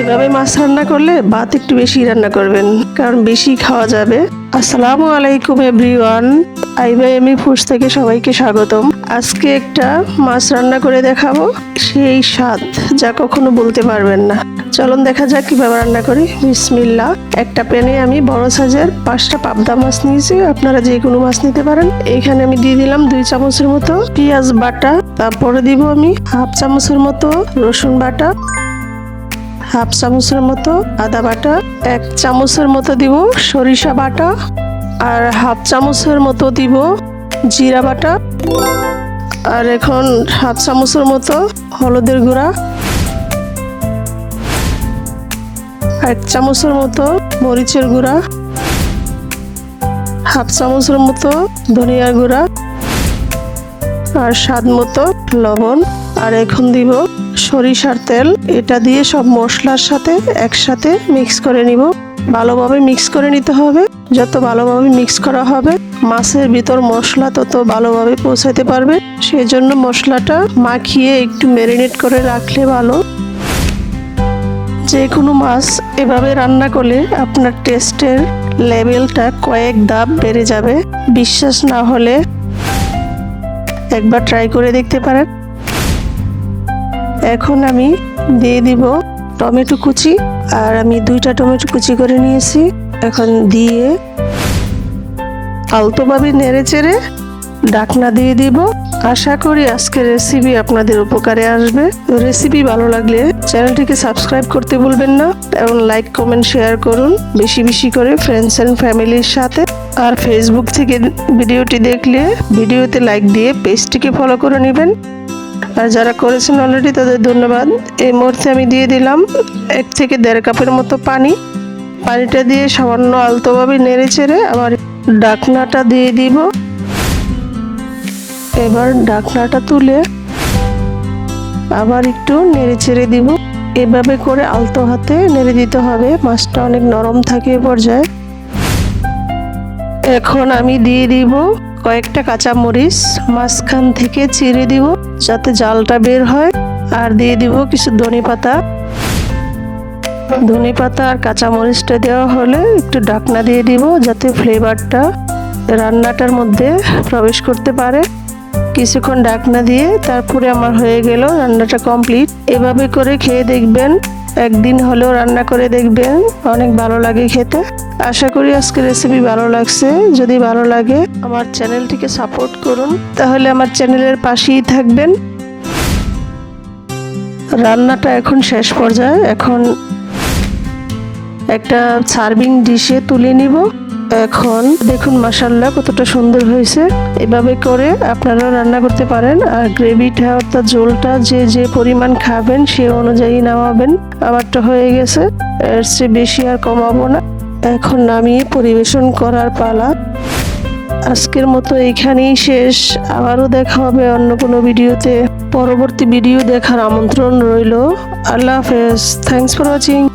এভাবে মাছ রান্না করলে ভাত একটু বেশি রান্না করবেন, কারণ বেশি খাওয়া যাবে। আসসালামু আলাইকুম এভরিওয়ান এমি ফুডস থেকে সবাইকে স্বাগতম। আজকে একটা মাছ রান্না করে দেখাবো, সেই স্বাদ যা কখনো বলতে পারবেন না। চলুন দেখা যাক কীভাবে রান্না করি। বিসমিল্লা একটা প্যানে আমি বড় সাইজের পাঁচটা পাবদা মাছ নিয়েছি, আপনারা যে কোনো মাছ নিতে পারেন। এইখানে আমি দিয়ে দিলাম দুই চামচের মতো পেঁয়াজ বাটা, তারপরে দিব আমি হাফ চামচের মতো রসুন বাটা হাফ চামচের মতো আদা বাটা, এক চামচের মতো দিব সরিষা বাটা আর হাফ চামচের মতো দিব জিরা বাটা। আর এখন হাফ চামচের মতো হলুদের গুঁড়া। এক চামচের মতো মরিচের গুঁড়া। হাফ চামচের মতো ধনিয়ার গুঁড়া। আর স্বাদ মতো লবণ। আর এখন দিব সরিষার তেল, এটা দিয়ে সব মশলার সাথে একসাথে মিক্স করে নিব। ভালোভাবে মিক্স করে নিতে হবে। যত ভালোভাবে মিক্স করা হবে, মাছের ভিতর মশলা তত ভালোভাবে পৌঁছাতে পারবে। সেই জন্য মশলাটা মাখিয়ে একটু ম্যারিনেট করে রাখলে ভালো। যে কোনো মাছ এভাবে রান্না করলে আপনার টেস্টের লেভেলটা কয়েক ধাপ বেড়ে যাবে। বিশ্বাস না হলে একবার ট্রাই করে দেখতে পারেন। এখন আমি দিয়ে দিব টমেটো কুচি, আর আমি দুইটা টমেটো কুচি করে নিয়েছি। এখন দিয়ে আলতোভাবে নেড়ে চেড়ে ডাকনা দিয়ে দিব। আশা করি আজকের রেসিপি আপনাদের উপকারে আসবে। রেসিপি ভালো লাগলে চ্যানেলটিকে সাবস্ক্রাইব করতে ভুলবেন না এবং লাইক কমেন্ট শেয়ার করুন। বেশি বেশি করে ফ্রেন্ডস অ্যান্ড ফ্যামিলির সাথে। আর ফেসবুক থেকে ভিডিওটি দেখলে ভিডিওতে লাইক দিয়ে পেজটিকে ফলো করে নেবেন। আর যারা করেছেন অলরেডি তাদের ধন্যবাদ। এই মুহূর্তে আমি দিয়ে দিলাম এক থেকে দেড় কাপের মতো পানি। পানিটা দিয়ে সামান্য আলতোভাবে নেড়ে চেড়ে আবার ডাকনাটা দিয়ে দিব। এবার ডাকনাটা তুলে আবার একটু নেড়ে চেড়ে দিব। এভাবে করে আলতো হাতে নেড়ে দিতে হবে। মাছটা অনেক নরম থাকে এ পর্যায়ে। এখন আমি দিয়ে দিব কয়েকটা কাঁচা মরিচ মাঝখান থেকে চিড়ে দিব, যাতে জালটা বের হয়, আর দিয়ে দিব কিছু ধনে পাতা। ধনে পাতা আর কাঁচা মরিচটা দেওয়া হলে একটু ডাকনা দিয়ে দিব, যাতে ফ্লেভারটা রান্নাটার মধ্যে প্রবেশ করতে পারে। কিছুক্ষণ ডাকনা দিয়ে তারপরে আমার হয়ে গেল রান্নাটা কমপ্লিট। এভাবে করে খেয়ে দেখবেন একদিন হলেও রান্না করে দেখবেন অনেক ভালো লাগে খেতে। আশা করি আজকে রেসিপি ভালো লাগছে। যদি ভালো লাগে, আমার চ্যানেলটিকে সাপোর্ট করুন। তাহলে আমার চ্যানেলের পাশেই থাকবেন। রান্নাটা এখন শেষ পর্যায়ে। এখন একটা সার্ভিং ডিশে তুলে নিব। এখন দেখুন মাসাল্লাহ কতটা সুন্দর হয়েছে। এভাবে করে আপনারা রান্না করতে পারেন। আর গ্রেভিটা অর্থাৎ ঝোলটা যে যে পরিমাণ খাবেন সে অনুযায়ী নামাবেন। আমারটা হয়ে গেছে। এর চেয়ে বেশি আর কমাবো না। এখন নামিয়ে পরিবেশন করার পালা। আজকের মতো এখানেই শেষ। আবারও দেখা হবে অন্য কোনো ভিডিওতে। পরবর্তী ভিডিও দেখার আমন্ত্রণ রইল। আল্লাহ হাফেজ। Thanks for watching